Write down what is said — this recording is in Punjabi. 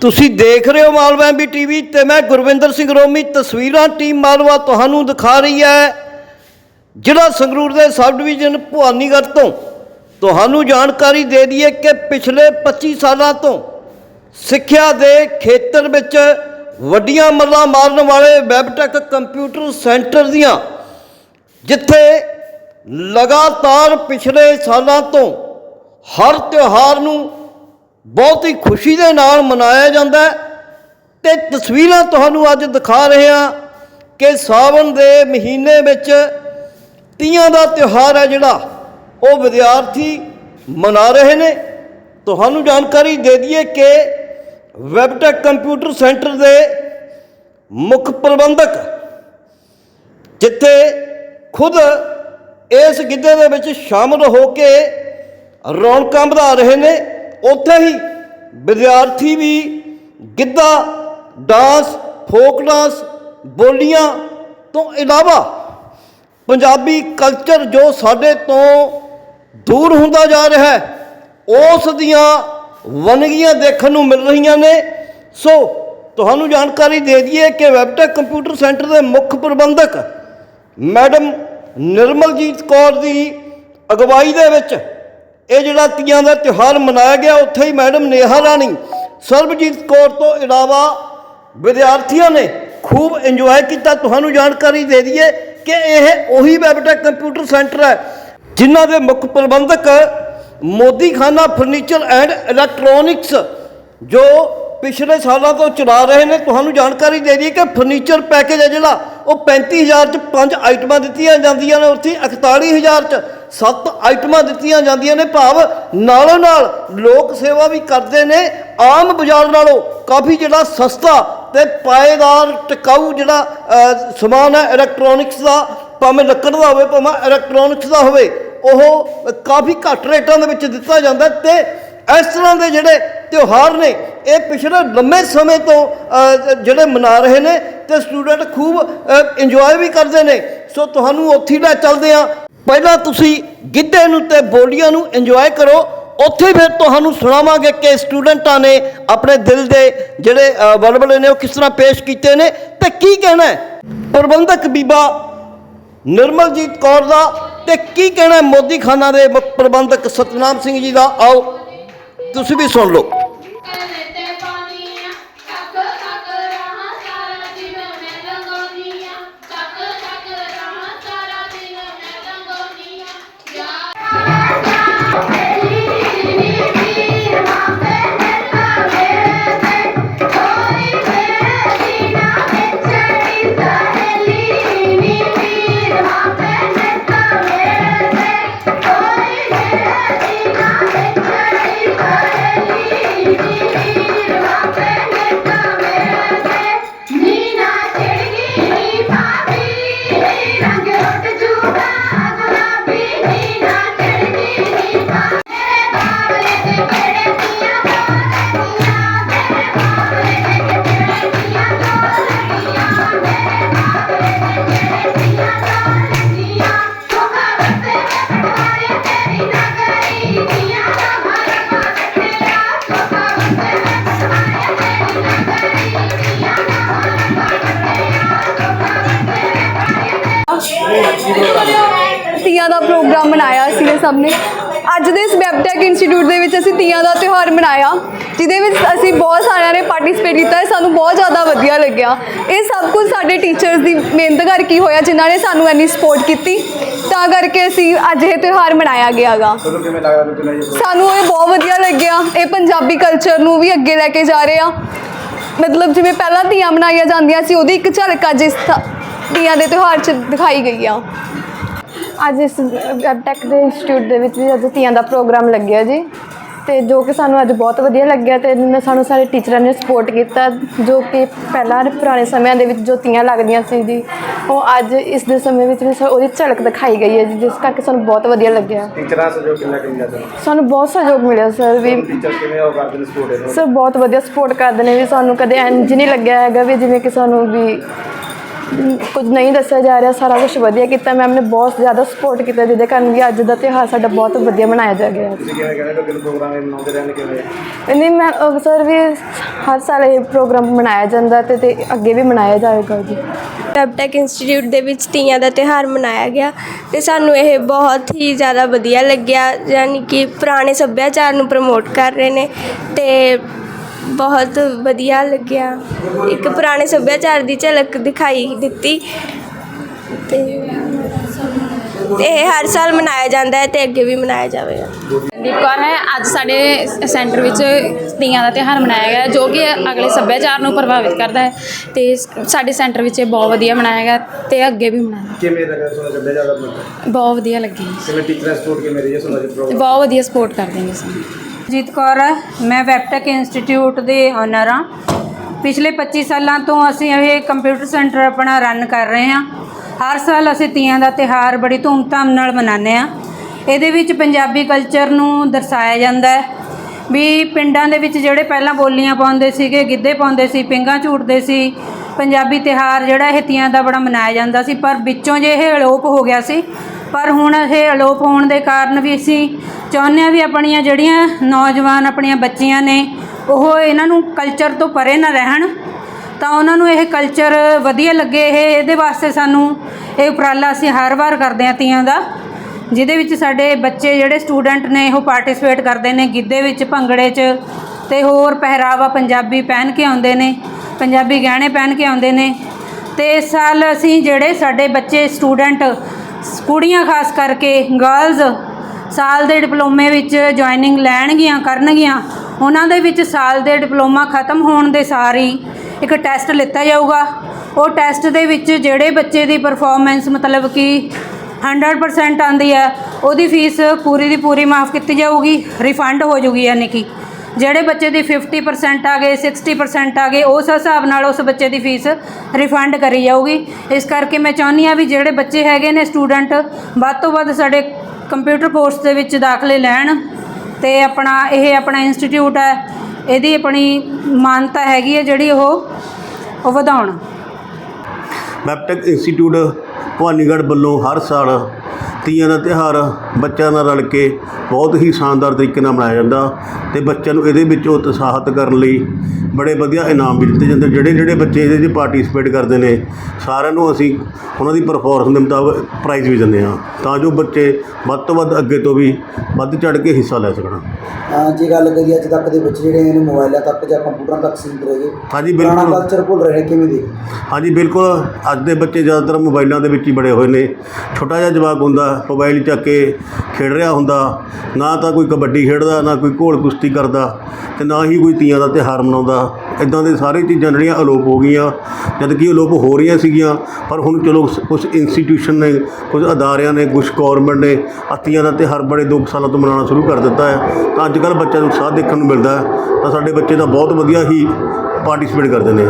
ਤੁਸੀਂ ਦੇਖ ਰਹੇ ਹੋ ਮਾਲਵਾ ਐਮਬੀ ਟੀਵੀ ਤੇ ਮੈਂ ਗੁਰਵਿੰਦਰ ਸਿੰਘ ਰੋਮੀ। ਤਸਵੀਰਾਂ ਟੀਮ ਮਾਲਵਾ ਤੁਹਾਨੂੰ ਦਿਖਾ ਰਹੀ ਹੈ। ਜ਼ਿਲ੍ਹਾ ਸੰਗਰੂਰ ਦੇ ਸਬ ਡਿਵੀਜ਼ਨ ਭਵਾਨੀਗੜ੍ਹ ਤੋਂ ਤੁਹਾਨੂੰ ਜਾਣਕਾਰੀ ਦੇ ਦਈਏ ਕਿ ਪਿਛਲੇ 25 ਸਾਲਾਂ ਤੋਂ ਸਿੱਖਿਆ ਦੇ ਖੇਤਰ ਵਿੱਚ ਵੱਡੀਆਂ ਮੱਲਾਂ ਮਾਰਨ ਵਾਲੇ ਵੈਬਟੈਕ ਕੰਪਿਊਟਰ ਸੈਂਟਰ ਦੀਆਂ, ਜਿੱਥੇ ਲਗਾਤਾਰ ਪਿਛਲੇ ਸਾਲਾਂ ਤੋਂ ਹਰ ਤਿਉਹਾਰ ਨੂੰ ਬਹੁਤ ਹੀ ਖੁਸ਼ੀ ਦੇ ਨਾਲ ਮਨਾਇਆ ਜਾਂਦਾ ਹੈ। ਤੇ ਤਸਵੀਰਾਂ ਤੁਹਾਨੂੰ ਅੱਜ ਦਿਖਾ ਰਹੇ ਹਾਂ ਕਿ ਸਾਵਣ ਦੇ ਮਹੀਨੇ ਵਿੱਚ ਤੀਆਂ ਦਾ ਤਿਉਹਾਰ ਹੈ ਜਿਹੜਾ, ਉਹ ਵਿਦਿਆਰਥੀ ਮਨਾ ਰਹੇ ਨੇ। ਤੁਹਾਨੂੰ ਜਾਣਕਾਰੀ ਦੇ ਦਈਏ ਕਿ ਵੈਬਟੈਕ ਕੰਪਿਊਟਰ ਸੈਂਟਰ ਦੇ ਮੁੱਖ ਪ੍ਰਬੰਧਕ ਜਿੱਥੇ ਖੁਦ ਇਸ ਗਿੱਧੇ ਦੇ ਵਿੱਚ ਸ਼ਾਮਲ ਹੋ ਕੇ ਰੌਣਕਾਂ ਵਧਾ ਰਹੇ ਨੇ ਉੱਥੇ ਹੀ ਵਿਦਿਆਰਥੀ ਵੀ ਗਿੱਧਾ, ਡਾਂਸ, ਫੋਕ ਡਾਂਸ, ਬੋਲੀਆਂ ਤੋਂ ਇਲਾਵਾ ਪੰਜਾਬੀ ਕਲਚਰ ਜੋ ਸਾਡੇ ਤੋਂ ਦੂਰ ਹੁੰਦਾ ਜਾ ਰਿਹਾ ਹੈ, ਉਸ ਦੀਆਂ ਵੰਨਗੀਆਂ ਦੇਖਣ ਨੂੰ ਮਿਲ ਰਹੀਆਂ ਨੇ। ਸੋ ਤੁਹਾਨੂੰ ਜਾਣਕਾਰੀ ਦੇ ਦਈਏ ਕਿ ਵੈਬਟੈਕ ਕੰਪਿਊਟਰ ਸੈਂਟਰ ਦੇ ਮੁੱਖ ਪ੍ਰਬੰਧਕ ਮੈਡਮ ਨਿਰਮਲਜੀਤ ਕੌਰ ਦੀ ਅਗਵਾਈ ਦੇ ਵਿੱਚ ਇਹ ਜਿਹੜਾ ਤੀਆਂ ਦਾ ਤਿਉਹਾਰ ਮਨਾਇਆ ਗਿਆ, ਉੱਥੇ ਹੀ ਮੈਡਮ ਨੇਹਾ ਰਾਣੀ, ਸਰਬਜੀਤ ਕੌਰ ਤੋਂ ਇਲਾਵਾ ਵਿਦਿਆਰਥੀਆਂ ਨੇ ਖੂਬ ਇੰਜੋਏ ਕੀਤਾ। ਤੁਹਾਨੂੰ ਜਾਣਕਾਰੀ ਦੇ ਦਈਏ ਕਿ ਇਹ ਉਹੀ ਵੈਬਟੈਕ ਕੰਪਿਊਟਰ ਸੈਂਟਰ ਹੈ, ਜਿਨ੍ਹਾਂ ਦੇ ਮੁੱਖ ਪ੍ਰਬੰਧਕ ਮੋਦੀ ਖਾਨਾ ਫਰਨੀਚਰ ਐਂਡ ਇਲੈਕਟ੍ਰੋਨਿਕਸ ਜੋ ਪਿਛਲੇ ਸਾਲਾਂ ਤੋਂ ਚਲਾ ਰਹੇ ਨੇ। ਤੁਹਾਨੂੰ ਜਾਣਕਾਰੀ ਦੇ ਦਈਏ ਕਿ ਫਰਨੀਚਰ ਪੈਕੇਜ ਹੈ ਜਿਹੜਾ, ਉਹ 35000 ਚ ਪੰਜ ਆਈਟਮਾਂ ਦਿੱਤੀਆਂ ਜਾਂਦੀਆਂ ਨੇ। ਉੱਥੇ 41000 ਚ ਸੱਤ ਆਈਟਮਾਂ ਦਿੱਤੀਆਂ ਜਾਂਦੀਆਂ ਨੇ ਭਾਵ ਨਾਲੋਂ ਨਾਲ ਲੋਕ ਸੇਵਾ ਵੀ ਕਰਦੇ ਨੇ। ਆਮ ਬਾਜ਼ਾਰ ਨਾਲੋਂ ਕਾਫੀ ਜਿਹੜਾ ਸਸਤਾ ਤੇ ਪਾਏਦਾਰ ਟਿਕਾਊ ਜਿਹੜਾ ਸਮਾਨ ਹੈ ਇਲੈਕਟ੍ਰੋਨਿਕਸ ਦਾ, ਭਾਵੇਂ ਲੱਕੜ ਦਾ ਹੋਵੇ, ਭਾਵੇਂ ਇਲੈਕਟ੍ਰੋਨਿਕਸ ਦਾ ਹੋਵੇ, ਉਹ ਕਾਫੀ ਘੱਟ ਰੇਟਾਂ ਦੇ ਵਿੱਚ ਦਿੱਤਾ ਜਾਂਦਾ ਹੈ ਤੇ ਇਸ ਤਰ੍ਹਾਂ ਦੇ ਜਿਹੜੇ ਤਿਉਹਾਰ ਨੇ, ਇਹ ਪਿਛਲੇ ਲੰਮੇ ਸਮੇਂ ਤੋਂ ਜਿਹੜੇ ਮਨਾ ਰਹੇ ਨੇ ਤੇ ਸਟੂਡੈਂਟ ਖੂਬ ਇੰਜੋਏ ਵੀ ਕਰਦੇ ਨੇ। ਸੋ ਤੁਹਾਨੂੰ ਉੱਥੇ ਲੈ ਚੱਲਦੇ ਆ ਪਹਿਲਾਂ ਤੁਸੀਂ ਗਿੱਧੇ ਨੂੰ ਤੇ ਬੋਲੀਆਂ ਨੂੰ ਇੰਜੋਏ ਕਰੋ ਉੱਥੇ ਫਿਰ ਤੁਹਾਨੂੰ ਸੁਣਾਵਾਂਗੇ ਕਿ ਸਟੂਡੈਂਟਾਂ ਨੇ ਆਪਣੇ ਦਿਲ ਦੇ ਜਿਹੜੇ ਅ, ਵਲਵਲੇ ਨੇ ਉਹ ਕਿਸ ਤਰ੍ਹਾਂ ਪੇਸ਼ ਕੀਤੇ ਨੇ ਤੇ ਕੀ ਕਹਿਣਾ ਹੈ? ਪ੍ਰਬੰਧਕ ਬੀਬਾ ਨਿਰਮਲਜੀਤ ਕੌਰ ਦਾ ਤੇ ਕੀ ਕਹਿਣਾ ਮੋਦੀ ਖਾਨਾ ਦੇ ਪ੍ਰਬੰਧਕ ਸਤਨਾਮ ਸਿੰਘ ਜੀ ਦਾ? ਆਓ ਤੁਸੀਂ ਵੀ ਸੁਣ ਲਓ। ਪ੍ਰੋਗਰਾਮ ਮਨਾਇਆ ਸੀ ਸਭ ਨੇ। ਅੱਜ ਦੇ ਇਸ ਵੈਬਟੈਕ ਇੰਸਟੀਚਿਊਟ ਦੇ ਵਿੱਚ ਅਸੀਂ ਤੀਆਂ ਦਾ ਤਿਉਹਾਰ ਮਨਾਇਆ ਜਿਹਦੇ ਵਿੱਚ ਅਸੀਂ ਬਹੁਤ ਸਾਰਿਆਂ ਨੇ ਪਾਰਟਿਸਿਪੇਟ ਕੀਤਾ ਸਾਨੂੰ ਬਹੁਤ ਜ਼ਿਆਦਾ ਵਧੀਆ ਲੱਗਿਆ। ਇਹ ਸਭ ਕੁਝ ਸਾਡੇ ਟੀਚਰਸ ਦੀ ਮਿਹਨਤ ਕਰਕੇ ਹੋਇਆ ਜਿਨ੍ਹਾਂ ਨੇ ਸਾਨੂੰ ਇੰਨੀ ਸਪੋਰਟ ਕੀਤੀ। ਤਾਂ ਕਰਕੇ ਅਸੀਂ ਅੱਜ ਇਹ ਤਿਉਹਾਰ ਮਨਾਇਆ ਗਿਆਗਾ ਸਾਨੂੰ ਇਹ ਬਹੁਤ ਵਧੀਆ ਲੱਗਿਆ। ਇਹ ਪੰਜਾਬੀ ਕਲਚਰ ਨੂੰ ਵੀ ਅੱਗੇ ਲੈ ਕੇ ਜਾ ਰਹੇ ਆ। ਮਤਲਬ ਜਿਵੇਂ ਪਹਿਲਾਂ ਤੀਆਂ ਮਨਾਈਆਂ ਜਾਂਦੀਆਂ ਸੀ ਉਹਦੀ ਇੱਕ ਝਲਕ ਅੱਜ ਇਸ ਤੀਆਂ ਦੇ ਤਿਉਹਾਰ 'ਚ ਦਿਖਾਈ ਗਈ ਆ। ਅੱਜ ਇਸ ਵੈਬਟੈਕ ਦੇ ਇੰਸਟੀਚਿਊਟ ਦੇ ਵਿੱਚ ਵੀ ਅੱਜ ਤੀਆਂ ਦਾ ਪ੍ਰੋਗਰਾਮ ਲੱਗਿਆ ਜੀ। ਤੇ ਜੋ ਕਿ ਸਾਨੂੰ ਅੱਜ ਬਹੁਤ ਵਧੀਆ ਲੱਗਿਆ ਤੇ ਨ- ਸਾਨੂੰ ਸਾਰੇ ਟੀਚਰਾਂ ਨੇ ਸਪੋਰਟ ਕੀਤਾ ਜੋ ਕਿ ਪਹਿਲਾਂ ਪੁਰਾਣੇ ਸਮਿਆਂ ਦੇ ਵਿੱਚ ਜੋ ਤੀਆਂ ਲੱਗਦੀਆਂ ਸੀ ਜੀ ਉਹ ਅੱਜ ਇਸ ਦੇ ਸਮੇਂ ਵਿੱਚ ਵੀ ਸਾ- ਉਹਦੀ ਝਲਕ ਦਿਖਾਈ ਗਈ ਹੈ ਜੀ ਜਿਸ ਕਰਕੇ ਸਾਨੂੰ ਬਹੁਤ ਵਧੀਆ ਲੱਗਿਆ। ਟੀਚਰਾਂ ਸਹਿਯੋਗ ਕਿੰਨਾ ਕਿੰਨਾ ਸਾਨੂੰ ਬਹੁਤ ਸਹਿਯੋਗ ਮਿਲਿਆ ਸਰ ਵੀ ਟੀਚਰ ਕਿਵੇਂ ਉਹ ਕਰਦੇ ਨੇ ਸਪੋਰਟ ਇਹਨੂੰ ਸਰ ਬਹੁਤ ਵਧੀਆ ਸਪੋਰਟ ਕਰਦੇ ਨੇ ਵੀ ਸਾਨੂੰ ਕਦੇ ਇੰਜ ਨਹੀਂ ਲੱਗਿਆ ਹੈਗਾ ਵੀ ਜਿਵੇਂ ਕਿ ਸਾਨੂੰ ਵੀ ਕੁਝ ਨਹੀਂ ਦੱਸਿਆ ਜਾ ਰਿਹਾ ਸਾਰਾ ਕੁਝ ਵਧੀਆ ਕੀਤਾ। ਮੈਮ ਨੇ ਬਹੁਤ ਜ਼ਿਆਦਾ ਸਪੋਰਟ ਕੀਤਾ ਜਿਹਦੇ ਕਾਰਨ ਵੀ ਅੱਜ ਦਾ ਤਿਉਹਾਰ ਸਾਡਾ ਬਹੁਤ ਵਧੀਆ ਮਨਾਇਆ ਜਾ ਗਿਆ ਤੁਸੀਂ ਕਿਵੇਂ ਕਹਿੰਦੇ ਕਿ ਅੱਗੇ ਨੂੰ ਪ੍ਰੋਗਰਾਮ ਇਹ ਮਨਾਉਂਦੇ ਰਹਿਣ ਕਿਵੇਂ? ਨਹੀਂ ਮੈਂ ਸਰ ਵੀ ਹਰ ਸਾਲ ਇਹ ਪ੍ਰੋਗਰਾਮ ਮਨਾਇਆ ਜਾਂਦਾ ਤੇ ਤੇ ਅੱਗੇ ਵੀ ਮਨਾਇਆ ਜਾਏਗਾ ਜੀ। ਟੈਕ ਇੰਸਟੀਚਿਊਟ ਦੇ ਵਿੱਚ ਤੀਆਂ ਦਾ ਤਿਉਹਾਰ ਮਨਾਇਆ ਗਿਆ ਤੇ ਸਾਨੂੰ ਇਹ ਬਹੁਤ ਹੀ ਜ਼ਿਆਦਾ ਵਧੀਆ ਲੱਗਿਆ ਯਾਨੀ ਕਿ ਪੁਰਾਣੇ ਸੱਭਿਆਚਾਰ ਨੂੰ ਪ੍ਰਮੋਟ ਕਰ ਰਹੇ ਨੇ ਤੇ ਬਹੁਤ ਵਧੀਆ ਲੱਗਿਆ। ਇੱਕ ਪੁਰਾਣੇ ਸੱਭਿਆਚਾਰ ਦੀ ਝਲਕ ਦਿਖਾਈ ਦਿੱਤੀ। ਤੇ ਇਹ ਹਰ ਸਾਲ ਮਨਾਇਆ ਜਾਂਦਾ ਹੈ ਤੇ ਅੱਗੇ ਵੀ ਮਨਾਇਆ ਜਾਵੇਗਾ। ਦੀਪ ਕੌਰ ਹੈ ਅੱਜ ਸਾਡੇ ਸੈਂਟਰ ਵਿੱਚ ਤੀਆਂ ਦਾ ਤਿਉਹਾਰ ਮਨਾਇਆ ਗਿਆ ਜੋ ਕਿ ਅਗਲੇ ਸੱਭਿਆਚਾਰ ਨੂੰ ਪ੍ਰਭਾਵਿਤ ਕਰਦਾ ਹੈ। ਤੇ ਸਾਡੇ ਸੈਂਟਰ ਵਿੱਚ ਇਹ ਬਹੁਤ ਵਧੀਆ ਮਨਾਇਆ ਗਿਆ ਤੇ ਅੱਗੇ ਵੀ ਮਨਾਇਆ ਕਿਵੇਂ ਲੱਗਾ ਤੁਹਾਨੂੰ ਬਣਦਾ ਬਹੁਤ ਵਧੀਆ ਲੱਗੀ ਕਿਵੇਂ ਟੀਚਰਾਂ ਸਪੋਰਟ ਕਿਵੇਂ ਰਹੀ ਹੈ ਸੁਣਾ ਜੀ ਤੇ ਪ੍ਰੋਗਰਾਮ? ਬਹੁਤ ਵਧੀਆ ਸਪੋਰਟ ਕਰਦੇ ਨੇ ਸਾਨੂੰ ਜੀਤ ਕੌਰ ਹੈ ਮੈਂ ਵੈਬਟੈਕ ਇੰਸਟੀਚਿਊਟ ਦੇ ਓਨਰ ਹਾਂ। ਪਿਛਲੇ 25 ਸਾਲਾਂ ਤੋਂ ਅਸੀਂ ਇਹ ਕੰਪਿਊਟਰ ਸੈਂਟਰ ਆਪਣਾ ਰਨ ਕਰ ਰਹੇ ਹਾਂ। ਹਰ ਸਾਲ ਅਸੀਂ ਤੀਆਂ ਦਾ ਤਿਹਾਰ ਬੜੀ ਧੂਮਧਾਮ ਨਾਲ ਮਨਾਉਂਦੇ ਹਾਂ। ਇਹਦੇ ਵਿੱਚ ਪੰਜਾਬੀ ਕਲਚਰ ਨੂੰ ਦਰਸਾਇਆ ਜਾਂਦਾ ਹੈ। ਵੀ ਪਿੰਡਾਂ ਦੇ ਵਿੱਚ ਜਿਹੜੇ ਪਹਿਲਾਂ ਬੋਲੀਆਂ ਪਾਉਂਦੇ ਸੀਗੇ, ਗਿੱਧੇ ਪਾਉਂਦੇ ਸੀ, ਪਿੰਗਾ ਝੂਟਦੇ ਸੀ, ਪੰਜਾਬੀ ਤਿਹਾਰ ਜਿਹੜਾ ਇਹ ਤੀਆਂ ਦਾ ਬੜਾ ਮਨਾਇਆ ਜਾਂਦਾ ਸੀ, ਪਰ ਵਿੱਚੋਂ ਜੇ ਇਹ ਅਲੋਪ ਹੋ ਗਿਆ ਸੀ ਪਰ ਹੁਣ ਇਹ ਅਲੋਪ ਹੋਣ ਦੇ ਕਾਰਨ ਵੀ ਅਸੀਂ ਚਾਹੁੰਦੇ ਹਾਂ ਵੀ ਆਪਣੀਆਂ ਜਿਹੜੀਆਂ ਨੌਜਵਾਨ, ਆਪਣੀਆਂ ਬੱਚੀਆਂ ਨੇ, ਉਹ ਇਹਨਾਂ ਨੂੰ ਕਲਚਰ ਤੋਂ ਪਰੇ ਨਾ ਰਹਿਣ। ਤਾਂ ਉਹਨਾਂ ਨੂੰ ਇਹ ਕਲਚਰ ਵਧੀਆ ਲੱਗੇ, ਇਹ, ਇਹਦੇ ਵਾਸਤੇ ਸਾਨੂੰ ਇਹ ਉਪਰਾਲਾ ਅਸੀਂ ਹਰ ਵਾਰ ਕਰਦੇ ਹਾਂ ਤੀਆਂ ਦਾ, ਜਿਹਦੇ ਵਿੱਚ ਸਾਡੇ ਬੱਚੇ ਜਿਹੜੇ ਸਟੂਡੈਂਟ ਨੇ, ਉਹ ਪਾਰਟਿਸਿਪੇਟ ਕਰਦੇ ਨੇ ਗਿੱਧੇ ਵਿੱਚ, ਭੰਗੜੇ 'ਚ ਤੇ ਹੋਰ ਪਹਿਰਾਵਾ ਪੰਜਾਬੀ ਪਹਿਨ ਕੇ ਆਉਂਦੇ ਨੇ, ਪੰਜਾਬੀ ਗਹਿਣੇ ਪਹਿਨ ਕੇ ਆਉਂਦੇ ਨੇ। ਤੇ ਇਸ ਸਾਲ ਅਸੀਂ ਜਿਹੜੇ ਸਾਡੇ ਬੱਚੇ ਸਟੂਡੈਂਟ ਕੁੜੀਆਂ ਖਾਸ ਕਰਕੇ ਗਰਲਜ਼ ਸਾਲ ਦੇ ਡਿਪਲੋਮੇ ਵਿੱਚ ਜੁਆਇਨਿੰਗ ਲੈਣਗੀਆਂ, ਕਰਨਗੀਆਂ, ਉਹਨਾਂ ਦੇ ਵਿੱਚ ਸਾਲ ਦੇ ਡਿਪਲੋਮਾ ਖਤਮ ਹੋਣ ਦੇ ਸਾਰ ਹੀ ਇੱਕ ਟੈਸਟ ਲਿੱਤਾ ਜਾਊਗਾ। ਉਹ ਟੈਸਟ ਦੇ ਵਿੱਚ ਜਿਹੜੇ ਬੱਚੇ ਦੀ ਪਰਫਾਰਮੈਂਸ ਮਤਲਬ ਕਿ 100% ਆਂਦੀ ਹੈ, ਉਹਦੀ ਫੀਸ ਪੂਰੀ ਦੀ ਪੂਰੀ ਮਾਫ ਕੀਤੀ ਜਾਊਗੀ ਰਿਫੰਡ ਹੋ ਜਾਊਗੀ ਯਾਨੀ ਕਿ। ਜਿਹੜੇ ਬੱਚੇ ਦੀ 50% ਆ ਗਏ 60% ਆ ਗਏ, ਉਸ ਹਿਸਾਬ ਨਾਲ ਉਸ ਬੱਚੇ ਦੀ ਫੀਸ ਰਿਫੰਡ ਕਰੀ ਜਾਊਗੀ। ਇਸ ਕਰਕੇ ਮੈਂ ਚਾਹੁੰਦੀ ਆ ਵੀ ਜਿਹੜੇ ਬੱਚੇ ਹੈਗੇ ਨੇ ਸਟੂਡੈਂਟ ਵੱਧ ਤੋਂ ਵੱਧ ਸਾਡੇ ਕੰਪਿਊਟਰ ਕੋਰਸ ਦੇ ਵਿੱਚ ਦਾਖਲੇ ਲੈਣ ਤੇ ਆਪਣਾ ਇਹ ਆਪਣਾ ਇੰਸਟੀਚਿਊਟ ਹੈ, ਇਹਦੀ ਆਪਣੀ ਮਾਨਤਾ ਹੈਗੀ ਹੈ ਜਿਹੜੀ ਉਹ ਉਹ ਵਧਾਉਣ। ਮੈਪਟੈਕ ਇੰਸਟੀਚਿਊਟ ਭਵਾਨੀਗੜ੍ਹ ਵੱਲੋਂ ਹਰ ਸਾਲ ਤੀਆਂ ਦਾ ਤਿਉਹਾਰ ਬੱਚਿਆਂ ਨਾਲ ਰਲ ਕੇ ਬਹੁਤ ਹੀ ਸ਼ਾਨਦਾਰ ਤਰੀਕੇ ਨਾਲ ਮਨਾਇਆ ਜਾਂਦਾ। ਤੇ ਬੱਚਿਆਂ ਨੂੰ ਇਹਦੇ ਵਿੱਚ ਉਤਸ਼ਾਹਿਤ ਕਰਨ ਲਈ ਬੜੇ ਵਧੀਆ ਇਨਾਮ ਵੀ ਦਿੱਤੇ ਜਾਂਦੇ। ਜਿਹੜੇ ਜਿਹੜੇ ਬੱਚੇ ਇਹਦੇ 'ਚ ਪਾਰਟਿਸਿਪੇਟ ਕਰਦੇ ਨੇ ਸਾਰਿਆਂ ਨੂੰ ਅਸੀਂ ਉਹਨਾਂ ਦੀ ਪਰਫਾਰਮੈਂਸ ਦੇ ਮੁਤਾਬਕ ਪ੍ਰਾਈਜ਼ ਵੀ ਦਿੰਦੇ ਹਾਂ। ਤਾਂ ਜੋ ਬੱਚੇ ਵੱਧ ਤੋਂ ਵੱਧ ਅੱਗੇ ਤੋਂ ਵੀ ਵੱਧ ਚੜ ਕੇ ਹਿੱਸਾ ਲੈ ਸਕਣ। ਹਾਂ ਜੇ ਗੱਲ ਕਰੀਏ ਅੱਜ ਤੱਕ ਦੇ ਬੱਚੇ ਜਿਹੜੇ ਨੇ ਮੋਬਾਈਲਾਂ ਤੱਕ ਜਾਂ ਕੰਪਿਊਟਰਾਂ ਤੱਕ ਸੀਮਿਤ ਰਹਿ। ਗਏ ਹਾਂਜੀ ਪੁਰਾਣਾ ਬਿਲਕੁਲ ਕਲਚਰ ਭੁੱਲ ਰਹੇ ਕਿਵੇਂ ਦੇ ਹਾਂਜੀ ਬਿਲਕੁਲ। ਅੱਜ ਦੇ ਬੱਚੇ ਜ਼ਿਆਦਾਤਰ ਮੋਬਾਈਲਾਂ ਦੇ ਵਿੱਚ ਹੀ ਬੜੇ ਹੋਏ ਨੇ। ਛੋਟਾ ਜਿਹਾ ਜਵਾਕ ਹੁੰਦਾ ਮੋਬਾਈਲ ਚੱਕ ਕੇ ਖੇਡ ਰਿਹਾ ਹੁੰਦਾ। ਨਾ ਤਾਂ ਕੋਈ ਕਬੱਡੀ ਖੇਡਦਾ ਨਾ ਕੋਈ ਘੋਲ ਕੁਸ਼ਤੀ ਕਰਦਾ ਤੇ ਨਾ ਹੀ ਕੋਈ ਤੀਆਂ ਦਾ ਤਿਉਹਾਰ ਮਨਾਉਂਦਾ। ਇਦਾਂ ਦੇ ਸਾਰੇ ਚੀਜ਼ਾਂ ਜਿਹੜੀਆਂ ਅਲੋਪ ਹੋ ਗਈਆਂ, ਜਦ ਕਿ ਅਲੋਪ ਹੋ ਰਹੀਆਂ ਸੀਗੀਆਂ, ਪਰ ਹੁਣ ਚਲੋ ਕੁਝ ਇੰਸਟੀਟਿਊਸ਼ਨ ਨੇ ਕੁਝ ਅਦਾਰਿਆਂ ਨੇ ਕੁਝ ਗੌਰਮੈਂਟ ਨੇ ਆਹ ਤੀਆਂ ਦਾ ਤਿਉਹਾਰ ਬੜੇ ਦੋ ਸਾਲਾਂ ਤੋਂ ਮਨਾਉਣਾ ਸ਼ੁਰੂ ਕਰ ਦਿੱਤਾ ਹੈ। ਤਾਂ ਅੱਜ ਕੱਲ੍ਹ ਬੱਚਿਆਂ ਨੂੰ ਉਤਸ਼ਾਹ ਦੇਖਣ ਨੂੰ ਮਿਲਦਾ ਹੈ। ਤਾਂ ਸਾਡੇ ਬੱਚੇ ਤਾਂ ਬਹੁਤ ਵਧੀਆ ਹੀ ਪਾਰਟਿਸਿਪੇਟ ਕਰਦੇ ਨੇ